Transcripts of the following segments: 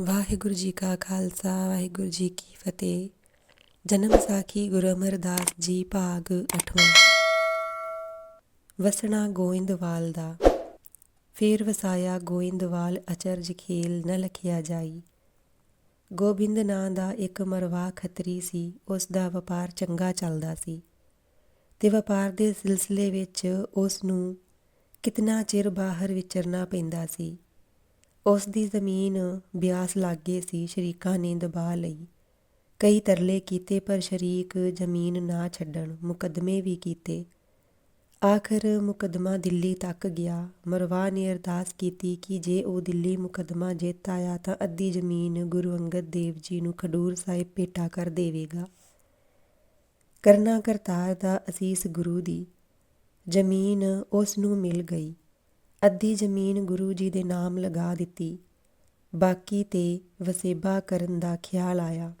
ਵਾਹਿਗੁਰੂ ਜੀ ਕਾ ਖਾਲਸਾ, ਵਾਹਿਗੁਰੂ ਜੀ ਕੀ ਫਤਿਹ। ਜਨਮ ਸਾਖੀ ਗੁਰੂ ਅਮਰਦਾਸ ਜੀ, ਭਾਗ 8ਵਾਂ ਵਸਣਾ ਗੋਇੰਦਵਾਲ ਦਾ। ਫੇਰ ਵਸਾਇਆ ਗੋਇੰਦਵਾਲ ਅਚਰਜ ਖੇਲ ਨ ਲਖਿਆ ਜਾਈ। ਗੋਬਿੰਦ ਨਾਂ ਦਾ ਇੱਕ ਮਰਵਾ ਖੱਤਰੀ ਸੀ, ਉਸ ਦਾ ਵਪਾਰ ਚੰਗਾ ਚੱਲਦਾ ਸੀ। ਤੇ ਵਪਾਰ ਦੇ ਸਿਲਸਿਲੇ ਵਿੱਚ ਉਸ ਨੂੰ ਕਿਤਨਾ ਚਿਰ ਬਾਹਰ ਵਿਚਰਨਾ ਪੈਂਦਾ ਸੀ। ਉਸ ਦੀ ਜ਼ਮੀਨ ਬਿਆਸ ਲਾਗੇ ਸੀ ਸ਼ਰੀਕਾਂ ਨੇ ਦਬਾ ਲਈ। ਕਈ ਤਰਲੇ ਕੀਤੇ ਪਰ ਸ਼ਰੀਕ ਜ਼ਮੀਨ ਨਾ ਛੱਡਣ, ਮੁਕੱਦਮੇ ਵੀ ਕੀਤੇ। ਆਖਰ ਮੁਕੱਦਮਾ ਦਿੱਲੀ ਤੱਕ ਗਿਆ। ਮਰਵਾ ਨੇ ਅਰਦਾਸ ਕੀਤੀ ਕਿ ਜੇ ਉਹ ਦਿੱਲੀ ਮੁਕੱਦਮਾ ਜਿੱਤ ਆਇਆ ਤਾਂ ਅੱਧੀ ਜ਼ਮੀਨ ਗੁਰੂ ਅੰਗਦ ਦੇਵ ਜੀ ਨੂੰ ਖਡੂਰ ਸਾਹਿਬ ਭੇਟਾ ਕਰ ਦੇਵੇਗਾ। ਕਰਨਾ ਕਰਤਾਰ ਦਾ ਅਸੀਸ ਗੁਰੂ ਦੀ। ਜ਼ਮੀਨ ਉਸ ਨੂੰ ਮਿਲ ਗਈ। ਅੱਧੀ ਜ਼ਮੀਨ ਗੁਰੂ ਜੀ ਦੇ ਨਾਮ ਲਗਾ ਦਿੱਤੀ। ਬਾਕੀ ਤੇ ਵਸੇਬਾ ਕਰਨ ਦਾ ਖਿਆਲ ਆਇਆ।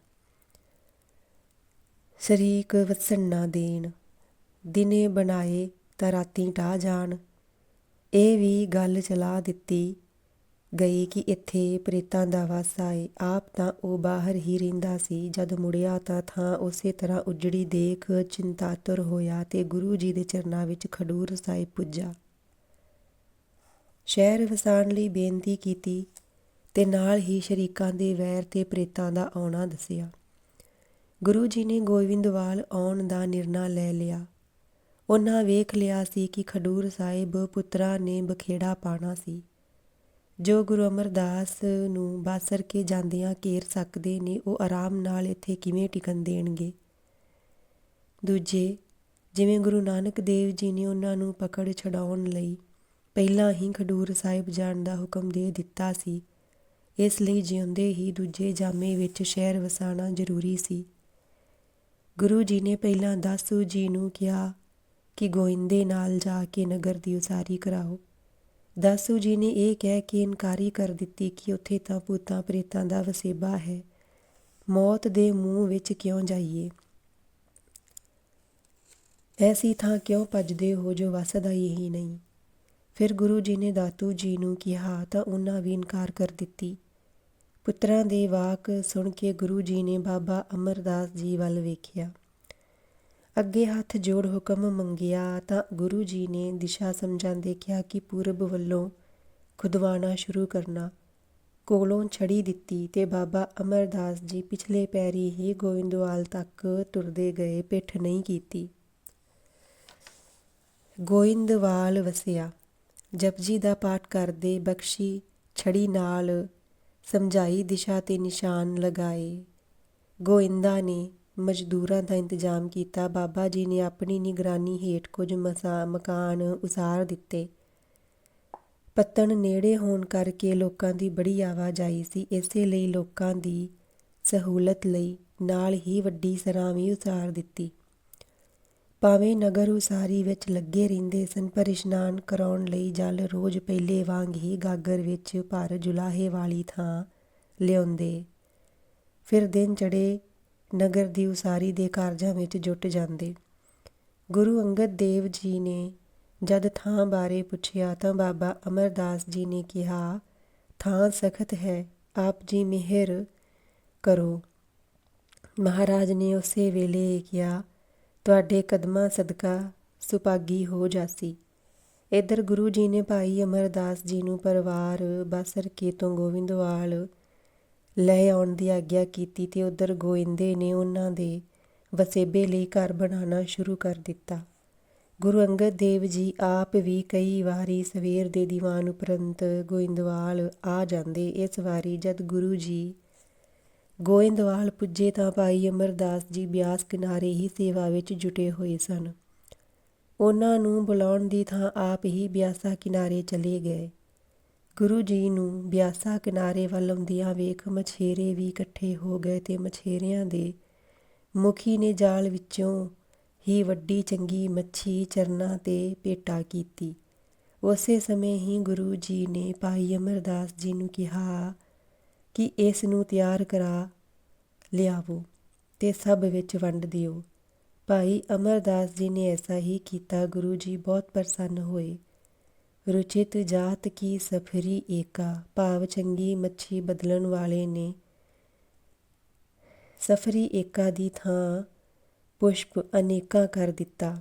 ਸ਼ਰੀਕ ਵਸਣ ਨਾ ਦੇਣ, ਦਿਨੇ ਬਣਾਏ ਤਾਂ ਰਾਤੀ ਟਾ ਜਾਣ। ਇਹ ਵੀ ਗੱਲ ਚਲਾ ਦਿੱਤੀ ਗਈ ਕਿ ਇੱਥੇ ਪ੍ਰੇਤਾਂ ਦਾ ਵਾਸ ਆਏ। ਆਪ ਤਾਂ ਉਹ ਬਾਹਰ ਹੀ ਰਹਿੰਦਾ ਸੀ। ਜਦ ਮੁੜਿਆ ਤਾਂ ਥਾਂ ਉਸੇ ਤਰ੍ਹਾਂ ਉਜੜੀ ਦੇਖ ਚਿੰਤਾਤੁਰ ਹੋਇਆ ਤੇ ਗੁਰੂ ਜੀ ਦੇ ਚਰਨਾਂ ਵਿੱਚ ਖਡੂਰ ਸਾਹਿਬ ਪੁੱਜਾ। ਸ਼ਹਿਰ ਵਸਾਉਣ ਲਈ ਬੇਨਤੀ ਕੀਤੀ ਤੇ ਨਾਲ ਹੀ ਸ਼ਰੀਕਾਂ ਦੇ ਵੈਰ ਤੇ ਪ੍ਰੇਤਾਂ ਦਾ ਆਉਣਾ ਦੱਸਿਆ। ਗੁਰੂ ਜੀ ਨੇ ਗੋਇੰਦਵਾਲ ਆਉਣ ਦਾ ਨਿਰਣਾ ਲੈ ਲਿਆ। ਉਹਨਾਂ ਵੇਖ ਲਿਆ ਸੀ ਕਿ ਖਡੂਰ ਸਾਹਿਬ ਪੁੱਤਰਾ ਨੇ ਬਖੇੜਾ ਪਾਣਾ ਸੀ। ਜੋ ਗੁਰੂ ਅਮਰਦਾਸ ਨੂੰ ਬਾਸਰ ਕੇ ਜਾਂਦਿਆਂ ਘੇਰ ਸਕਦੇ ਨੇ, ਉਹ ਆਰਾਮ ਨਾਲ ਇੱਥੇ ਕਿਵੇਂ ਟਿਕਣ ਦੇਣਗੇ? ਦੂਜੇ, ਜਿਵੇਂ ਗੁਰੂ ਨਾਨਕ ਦੇਵ ਜੀ ਨੇ ਉਹਨਾਂ ਨੂੰ ਪਕੜ ਛਡਾਉਣ ਲਈ ਪਹਿਲਾਂ ਹੀ ਖਡੂਰ ਸਾਹਿਬ ਜਾਣ ਦਾ ਹੁਕਮ ਦੇ ਦਿੱਤਾ ਸੀ। ਇਸ ਲਈ ਜਿਉਂਦੇ ਹੀ ਦੂਜੇ ਜਾਮੇ ਵਿੱਚ ਸ਼ਹਿਰ ਵਸਾਣਾ ਜ਼ਰੂਰੀ ਸੀ। ਗੁਰੂ ਜੀ ਨੇ ਪਹਿਲਾਂ ਦਾਸੂ ਜੀ ਨੂੰ ਕਿਹਾ ਕਿ ਗੋਇੰਦੇ ਨਾਲ ਜਾ ਕੇ ਨਗਰ ਦੀ ਉਸਾਰੀ ਕਰਾਓ। ਦਾਸੂ ਜੀ ਨੇ ਇਹ ਕਹਿ ਕੇ ਇਨਕਾਰੀ ਕਰ ਦਿੱਤੀ ਕਿ ਉੱਥੇ ਤਾਂ ਭੂਤਾਂ ਪ੍ਰੇਤਾਂ ਦਾ ਵਸੇਬਾ ਹੈ। ਮੌਤ ਦੇ ਮੂੰਹ ਵਿੱਚ ਕਿਉਂ ਜਾਈਏ? ਐਸੀ ਥਾਂ ਕਿਉਂ ਭੱਜਦੇ ਹੋ ਜੋ ਵਸਦਾ ਹੀ ਨਹੀਂ? ਫਿਰ ਗੁਰੂ ਜੀ ਨੇ ਦਾਤੂ ਜੀ ਨੂੰ ਕਿਹਾ, ਤਾਂ ਉਹਨਾਂ ਵੀ ਇਨਕਾਰ ਕਰ ਦਿੱਤੀ। ਪੁੱਤਰਾਂ ਦੇ ਵਾਕ ਸੁਣ ਕੇ ਗੁਰੂ ਜੀ ਨੇ ਬਾਬਾ ਅਮਰਦਾਸ ਜੀ ਵੱਲ ਵੇਖਿਆ। ਅੱਗੇ ਹੱਥ ਜੋੜ ਹੁਕਮ ਮੰਗਿਆ, ਤਾਂ ਗੁਰੂ ਜੀ ਨੇ ਦਿਸ਼ਾ ਸਮਝਾਉਂਦੇ ਕਿਹਾ ਕਿ ਪੂਰਬ ਵੱਲੋਂ ਖੁਦਵਾਣਾ ਸ਼ੁਰੂ ਕਰਨਾ। ਕੋਲੋਂ ਛੜੀ ਦਿੱਤੀ ਤੇ ਬਾਬਾ ਅਮਰਦਾਸ ਜੀ ਪਿਛਲੇ ਪੈਰੀ ਹੀ ਗੋਇੰਦਵਾਲ ਤੱਕ ਤੁਰਦੇ ਗਏ, ਪਿੱਠ ਨਹੀਂ ਕੀਤੀ। ਗੋਇੰਦਵਾਲ ਵਸਿਆ। ਜਪਜੀ ਦਾ ਪਾਠ ਕਰਦੇ ਬਖਸ਼ੀ ਛੜੀ ਨਾਲ ਸਮਝਾਈ ਦਿਸ਼ਾ ਤੇ ਨਿਸ਼ਾਨ ਲਗਾਏ। ਗੋਇੰਦਾ ਨੇ ਮਜ਼ਦੂਰਾਂ ਦਾ ਇੰਤਜ਼ਾਮ ਕੀਤਾ। ਬਾਬਾ ਜੀ ਨੇ ਆਪਣੀ ਨਿਗਰਾਨੀ ਹੇਠ ਕੁਝ ਮਕਾਨ ਉਸਾਰ ਦਿੱਤੇ। ਪੱਤਣ ਨੇੜੇ ਹੋਣ ਕਰਕੇ ਲੋਕਾਂ ਦੀ ਬੜੀ ਆਵਾਜਾਈ ਸੀ। ਇਸੇ ਲਈ ਲੋਕਾਂ ਦੀ ਸਹੂਲਤ ਲਈ ਨਾਲ ਹੀ ਵੱਡੀ ਸਰਾਂ ਵੀ ਉਸਾਰ ਦਿੱਤੀ। ਭਾਵੇਂ ਨਗਰ ਉਸਾਰੀ ਵਿੱਚ ਲੱਗੇ ਰਹਿੰਦੇ ਸਨ, ਪਰ ਇਸ਼ਨਾਨ ਕਰਾਉਣ ਲਈ ਜਲ ਰੋਜ਼ ਪਹਿਲੇ ਵਾਂਗ ਹੀ ਗਾਗਰ ਵਿੱਚ ਭਰ ਜੁਲਾਹੇ ਵਾਲੀ ਥਾਂ ਲਿਆਉਂਦੇ। ਫਿਰ ਦਿਨ ਚੜੇ ਨਗਰ ਦੀ ਉਸਾਰੀ ਦੇ ਕਾਰਜਾਂ ਵਿੱਚ ਜੁਟ ਜਾਂਦੇ। ਗੁਰੂ ਅੰਗਦ ਦੇਵ ਜੀ ਨੇ ਜਦ ਥਾਂ ਬਾਰੇ ਪੁੱਛਿਆ ਤਾਂ ਬਾਬਾ ਅਮਰਦਾਸ ਜੀ ਨੇ ਕਿਹਾ, ਥਾਂ ਸਖਤ ਹੈ, ਆਪ ਜੀ ਮਿਹਰ ਕਰੋ। ਮਹਾਰਾਜ ਨੇ ਉਸੇ ਵੇਲੇ ਕਿਹਾ ਤੁਹਾਡੇ ਕਦਮਾਂ ਸਦਕਾ ਸੁਭਾਗੀ ਹੋ ਜਾਸੀ। ਇਧਰ ਗੁਰੂ ਜੀ ਨੇ ਭਾਈ ਅਮਰਦਾਸ ਜੀ ਨੂੰ ਪਰਿਵਾਰ ਬਸਰ ਕੇ ਤੋਂ ਗੋਵਿੰਦਵਾਲ ਲੈ ਆਉਣ ਦੀ ਆਗਿਆ ਕੀਤੀ ਤੇ ਉਧਰ ਗੋਇੰਦੇ ਨੇ ਉਹਨਾਂ ਦੇ ਵਸੇਬੇ ਲਈ ਘਰ ਬਣਾਉਣਾ ਸ਼ੁਰੂ ਕਰ ਦਿੱਤਾ। ਗੁਰੂ ਅੰਗਦ ਦੇਵ ਜੀ ਆਪ ਵੀ ਕਈ ਵਾਰੀ ਸਵੇਰ ਦੇ ਦੀਵਾਨ ਉਪਰੰਤ ਗੋਇੰਦਵਾਲ ਆ ਜਾਂਦੇ। ਇਸ ਵਾਰੀ ਜਦ ਗੁਰੂ ਜੀ ਗੋਇੰਦਵਾਲ ਪੁੱਜੇ ਤਾਂ ਭਾਈ ਅਮਰਦਾਸ ਜੀ ਬਿਆਸ ਕਿਨਾਰੇ ਹੀ ਸੇਵਾ ਵਿੱਚ ਜੁਟੇ ਹੋਏ ਸਨ। ਉਹਨਾਂ ਨੂੰ ਬੁਲਾਉਣ ਦੀ ਥਾਂ ਆਪ ਹੀ ਬਿਆਸਾ ਕਿਨਾਰੇ ਚਲੇ ਗਏ। ਗੁਰੂ ਜੀ ਨੂੰ ਬਿਆਸਾ ਕਿਨਾਰੇ ਵੱਲ ਆਉਂਦਿਆਂ ਵੇਖ ਮਛੇਰੇ ਵੀ ਇਕੱਠੇ ਹੋ ਗਏ ਤੇ ਮਛੇਰਿਆਂ ਦੇ ਮੁਖੀ ਨੇ ਜਾਲ ਵਿੱਚੋਂ ਹੀ ਵੱਡੀ ਚੰਗੀ ਮੱਛੀ ਚਰਨਾ ਤੇ ਪੇਟਾ ਕੀਤੀ। ਉਸੇ ਸਮੇਂ ਹੀ ਗੁਰੂ ਜੀ ਨੇ ਭਾਈ ਅਮਰਦਾਸ ਜੀ ਨੂੰ ਕਿਹਾ ਕਿ ਇਸ ਨੂੰ ਤਿਆਰ ਕਰਾ ਲਿਆਵੋ ਤੇ ਸਭ ਵਿੱਚ ਵੰਡ ਦਿਓ। ਭਾਈ ਅਮਰਦਾਸ ਜੀ ਨੇ ਐਸਾ ਹੀ ਕੀਤਾ। ਗੁਰੂ ਜੀ ਬਹੁਤ ਪ੍ਰਸੰਨ ਹੋਏ। ਰੁਚਿਤ ਜਾਤ ਕੀ ਸਫਰੀ ਏਕਾ। ਭਾਵ ਚੰਗੀ ਮੱਛੀ ਬਦਲਣ ਵਾਲੇ ਨੇ ਸਫਰੀ ਏਕਾ ਦੀ ਥਾਂ ਪੁਸ਼ਪ ਅਨੇਕਾਂ ਕਰ ਦਿੱਤਾ।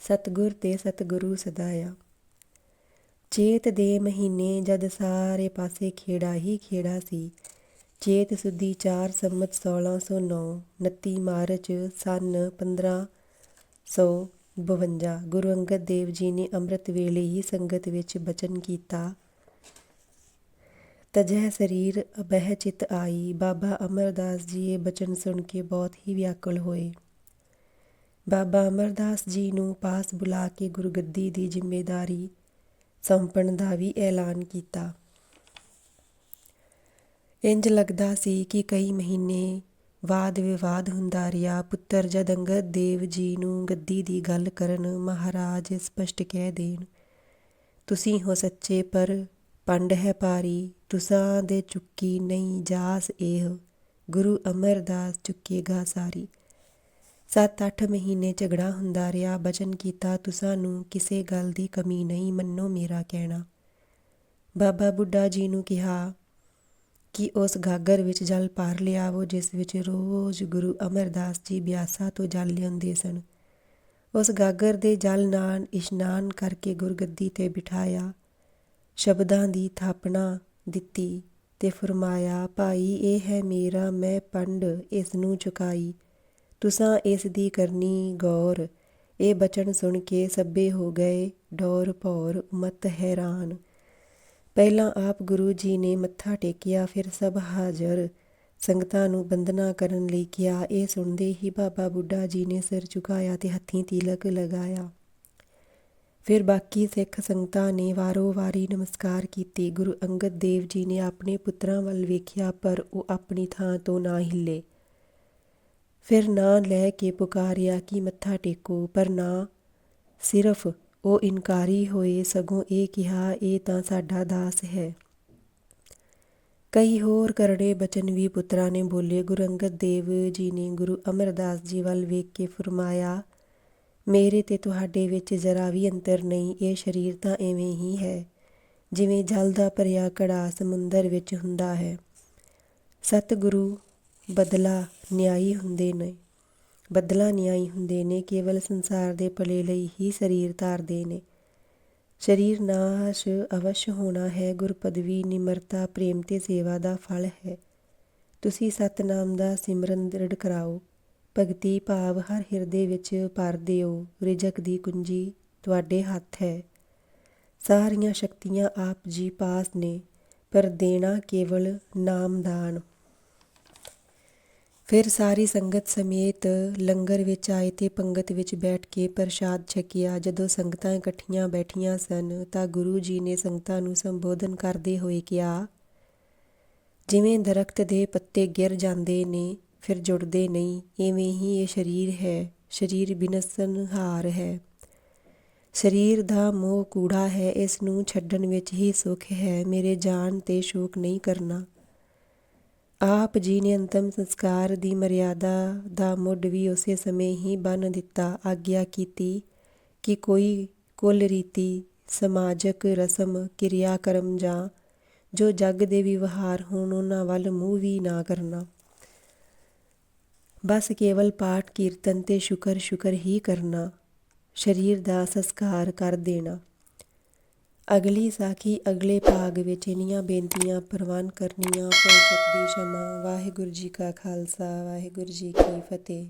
ਸਤਗੁਰ ਤੇ ਸਤਗੁਰੂ ਸਦਾਇਆ। ਚੇਤ ਦੇ ਮਹੀਨੇ ਜਦ ਸਾਰੇ ਪਾਸੇ ਖੇੜਾ ਹੀ ਖੇੜਾ ਸੀ। ਚੇਤ ਸੁਦੀ 4 ਸੰਮਤ 1609 29 ਮਾਰਚ ਸਨ 1552 ਗੁਰੂ ਅੰਗਦ ਦੇਵ ਜੀ ਨੇ ਅੰਮ੍ਰਿਤ ਵੇਲੇ ਹੀ ਸੰਗਤ ਵਿੱਚ ਬਚਨ ਕੀਤਾ। ਤਜਹ ਸਰੀਰ, ਅਬਹਿ ਚਿਤ ਆਈ। ਬਾਬਾ ਅਮਰਦਾਸ ਜੀ ਇਹ ਬਚਨ ਸੁਣ ਕੇ ਬਹੁਤ ਹੀ ਵਿਆਕੁਲ ਹੋਏ। ਬਾਬਾ ਅਮਰਦਾਸ ਜੀ ਨੂੰ ਪਾਸ ਬੁਲਾ ਕੇ ਗੁਰਗੱਦੀ ਦੀ ਜ਼ਿੰਮੇਵਾਰੀ ਸੌਂਪਣ ਦਾ ਵੀ ਐਲਾਨ ਕੀਤਾ। ਇੰਜ ਲੱਗਦਾ ਸੀ ਕਿ ਕਈ ਮਹੀਨੇ ਵਾਦ ਵਿਵਾਦ ਹੁੰਦਾ ਰਿਹਾ। ਪੁੱਤਰ ਜਦ ਅੰਗਦ ਦੇਵ ਜੀ ਨੂੰ ਗੱਦੀ ਦੀ ਗੱਲ ਕਰਨ ਮਹਾਰਾਜ ਸਪਸ਼ਟ ਕਹਿ ਦੇਣ, ਤੁਸੀਂ ਹੋ ਸੱਚੇ, ਪਰ ਪੰਡ ਹੈ ਪਾਰੀ ਤੁਸਾਂ ਦੇ ਚੁੱਕੀ ਨਹੀਂ ਜਾਸ ਇਹ ਗੁਰੂ ਅਮਰਦਾਸ ਚੁੱਕੇਗਾ ਸਾਰੀ। 7-8 ਮਹੀਨੇ ਝਗੜਾ ਹੁੰਦਾ ਰਿਹਾ। ਬਚਨ ਕੀਤਾ, ਤੁਸਾਂ ਨੂੰ ਕਿਸੇ ਗੱਲ ਦੀ ਕਮੀ ਨਹੀਂ ਮੰਨੋ ਮੇਰਾ ਕਹਿਣਾ। ਬਾਬਾ ਬੁੱਢਾ ਜੀ ਨੂੰ ਕਿਹਾ ਕਿ ਉਸ ਗਾਗਰ ਵਿੱਚ ਜਲ ਭਰ ਲਿਆਵੋ, ਜਿਸ ਵਿੱਚ ਰੋਜ਼ ਗੁਰੂ ਅਮਰਦਾਸ ਜੀ ਬਿਆਸਾ ਤੋਂ ਜਲ ਲਿਆਉਂਦੇ ਸਨ। ਉਸ ਗਾਗਰ ਦੇ ਜਲ ਨਾਲ ਇਸ਼ਨਾਨ ਕਰਕੇ ਗੁਰਗੱਦੀ ਤੇ ਬਿਠਾਇਆ, ਸ਼ਬਦਾਂ ਦੀ ਥਾਪਣਾ ਦਿੱਤੀ ਤੇ ਫਰਮਾਇਆ, ਭਾਈ, ਇਹ ਹੈ ਮੇਰਾ, ਮੈਂ ਪੰਡ ਇਸ ਨੂੰ ਚੁਕਾਈ। ਤੁਸਾਂ ਇਸ ਦੀ ਕਰਨੀ ਗੌਰ। ਇਹ ਬਚਨ ਸੁਣ ਕੇ ਸੱਬੇ ਹੋ ਗਏ ਡੌਰ ਭੌਰ ਮਤ ਹੈਰਾਨ। ਪਹਿਲਾਂ ਆਪ ਗੁਰੂ ਜੀ ਨੇ ਮੱਥਾ ਟੇਕਿਆ, ਫਿਰ ਸਭ ਹਾਜ਼ਰ। ਸੰਗਤਾਂ ਨੂੰ ਬੰਦਨਾ ਕਰਨ ਲਈ ਕਿਹਾ। ਇਹ ਸੁਣਦੇ ਹੀ ਬਾਬਾ ਬੁੱਢਾ ਜੀ ਨੇ ਸਿਰ ਝੁਕਾਇਆ ਤੇ ਹੱਥੀਂ ਤਿਲਕ ਲਗਾਇਆ। ਫਿਰ ਬਾਕੀ ਸਿੱਖ ਸੰਗਤਾਂ ਨੇ ਵਾਰੋ-ਵਾਰੀ ਨਮਸਕਾਰ ਕੀਤੀ। ਗੁਰੂ ਅੰਗਦ ਦੇਵ ਜੀ ਨੇ ਆਪਣੇ ਪੁੱਤਰਾਂ ਵੱਲ ਵੇਖਿਆ, ਪਰ ਉਹ ਆਪਣੀ ਥਾਂ ਤੋਂ ਨਾ ਹਿੱਲੇ। ਫਿਰ ਨਾ ਲੈ ਕੇ ਪੁਕਾਰਿਆ ਕਿ ਮੱਥਾ ਟੇਕੋ, ਪਰ ਨਾ ਸਿਰਫ ਉਹ ਇਨਕਾਰੀ ਹੋਏ ਸਗੋਂ ਇਹ ਕਿਹਾ, ਇਹ ਤਾਂ ਸਾਡਾ ਦਾਸ ਹੈ। ਕਈ ਹੋਰ ਕਰੜੇ ਬਚਨ ਵੀ ਪੁੱਤਰਾਂ ਨੇ ਬੋਲੇ ਗੁਰੂ ਅੰਗਦ ਦੇਵ ਜੀ ਨੇ ਗੁਰੂ ਅਮਰਦਾਸ ਜੀ ਵੱਲ ਵੇਖ ਕੇ ਫਰਮਾਇਆ, ਮੇਰੇ ਤੇ ਤੁਹਾਡੇ ਵਿੱਚ ਜ਼ਰਾ ਵੀ ਅੰਤਰ ਨਹੀਂ, ਇਹ ਸਰੀਰ ਤਾਂ ਐਵੇਂ ਹੀ ਹੈ, ਜਿਵੇਂ ਜਲ ਦਾ ਭਰਿਆ ਘੜਾ ਸਮੁੰਦਰ ਵਿੱਚ ਹੁੰਦਾ ਹੈ। ਸਤਿਗੁਰੂ ਬਦਲਾ ਨਿਆਈ ਹੁੰਦੇ ਨੇ। ਬਦਲਾ ਨਿਆਈ ਹੁੰਦੇ ਨੇ, ਕੇਵਲ ਸੰਸਾਰ ਦੇ ਭਲੇ ਲਈ ਹੀ ਸਰੀਰ ਧਾਰਦੇ ਨੇ। ਸਰੀਰ ਨਾਸ਼ ਅਵਸ਼ ਹੋਣਾ ਹੈ ਗੁਰ ਪਦਵੀ ਨਿਮਰਤਾ ਪ੍ਰੇਮ ਤੇ ਸੇਵਾ ਦਾ ਫਲ ਹੈ। ਤੁਸੀਂ ਸਤਨਾਮ ਦਾ ਸਿਮਰਨ ਦ੍ਰਿੜ ਕਰਾਓ। ਭਗਤੀ ਭਾਵ ਹਰ ਹਿਰਦੇ ਵਿੱਚ ਭਰ ਦਿਓ। ਰਿਜਕ ਦੀ ਕੁੰਜੀ ਤੁਹਾਡੇ ਹੱਥ ਹੈ। ਸਾਰੀਆਂ ਸ਼ਕਤੀਆਂ ਆਪ ਜੀ ਪਾਸ ਨੇ, ਪਰ ਦੇਣਾ ਕੇਵਲ ਨਾਮਦਾਨ ਫਿਰ ਸਾਰੀ ਸੰਗਤ ਸਮੇਤ ਲੰਗਰ ਵਿੱਚ ਆਏ ਤੇ ਪੰਗਤ ਵਿੱਚ ਬੈਠ ਕੇ ਪ੍ਰਸ਼ਾਦ ਛਕਿਆ। ਜਦੋਂ ਸੰਗਤਾਂ ਇਕੱਠੀਆਂ ਬੈਠੀਆਂ ਸਨ, ਤਾਂ ਗੁਰੂ ਜੀ ਨੇ ਸੰਗਤਾਂ ਨੂੰ ਸੰਬੋਧਨ ਕਰਦੇ ਹੋਏ ਕਿਹਾ, ਜਿਵੇਂ ਦਰਖਤ ਦੇ ਪੱਤੇ ਗਿਰ ਜਾਂਦੇ ਨੇ, ਫਿਰ ਜੁੜਦੇ ਨਹੀਂ ਐਵੇਂ ਹੀ ਇਹ ਸਰੀਰ ਹੈ। ਸਰੀਰ ਬਿਨਸਨਹਾਰ ਹੈ। ਸਰੀਰ ਦਾ ਮੋਹ ਕੂੜਾ ਹੈ, ਇਸ ਨੂੰ ਛੱਡਣ ਵਿੱਚ ਹੀ ਸੁਖ ਹੈ। ਮੇਰੇ ਜਾਨ ਤੇ ਸ਼ੋਕ ਨਹੀਂ ਕਰਨਾ। ਆਪ ਜੀ ਨੇ ਅੰਤਮ ਸੰਸਕਾਰ ਦੀ ਮਰਿਆਦਾ ਦਾ ਮੁੱਢ ਵੀ ਉਸੇ ਸਮੇਂ ਹੀ ਬੰਨ ਦਿੱਤਾ, ਆਗਿਆ ਕੀਤੀ ਕਿ ਕੋਈ ਕੁੱਲ ਰੀਤੀ, ਸਮਾਜਕ ਰਸਮ ਕਿਰਿਆ ਕਰਮ ਜਾਂ ਜੋ ਜੱਗ ਦੇ ਵਿਵਹਾਰ ਹੋਣ, ਉਹਨਾਂ ਵੱਲ ਮੂੰਹ ਵੀ ਨਾ ਕਰਨਾ। ਬਸ ਕੇਵਲ ਪਾਠ ਕੀਰਤਨ ਤੇ ਸ਼ੁਕਰ ਸ਼ੁਕਰ ਹੀ ਕਰਨਾ, ਸਰੀਰ ਦਾ ਸੰਸਕਾਰ ਕਰ ਦੇਣਾ। ਅਗਲੀ ਸਾਖੀ, ਅਗਲੇ ਭਾਗ ਵਿੱਚ ਇਨੀਆਂ ਬੇਨਤੀਆਂ ਪ੍ਰਵਾਨ ਕਰਨੀਆਂ ਭਗਤ ਦੀ ਸ਼ਮਾ ਵਾਹਿਗੁਰੂ ਜੀ ਕਾ ਖਾਲਸਾ, ਵਾਹਿਗੁਰੂ ਜੀ ਕੀ ਫਤਿਹ।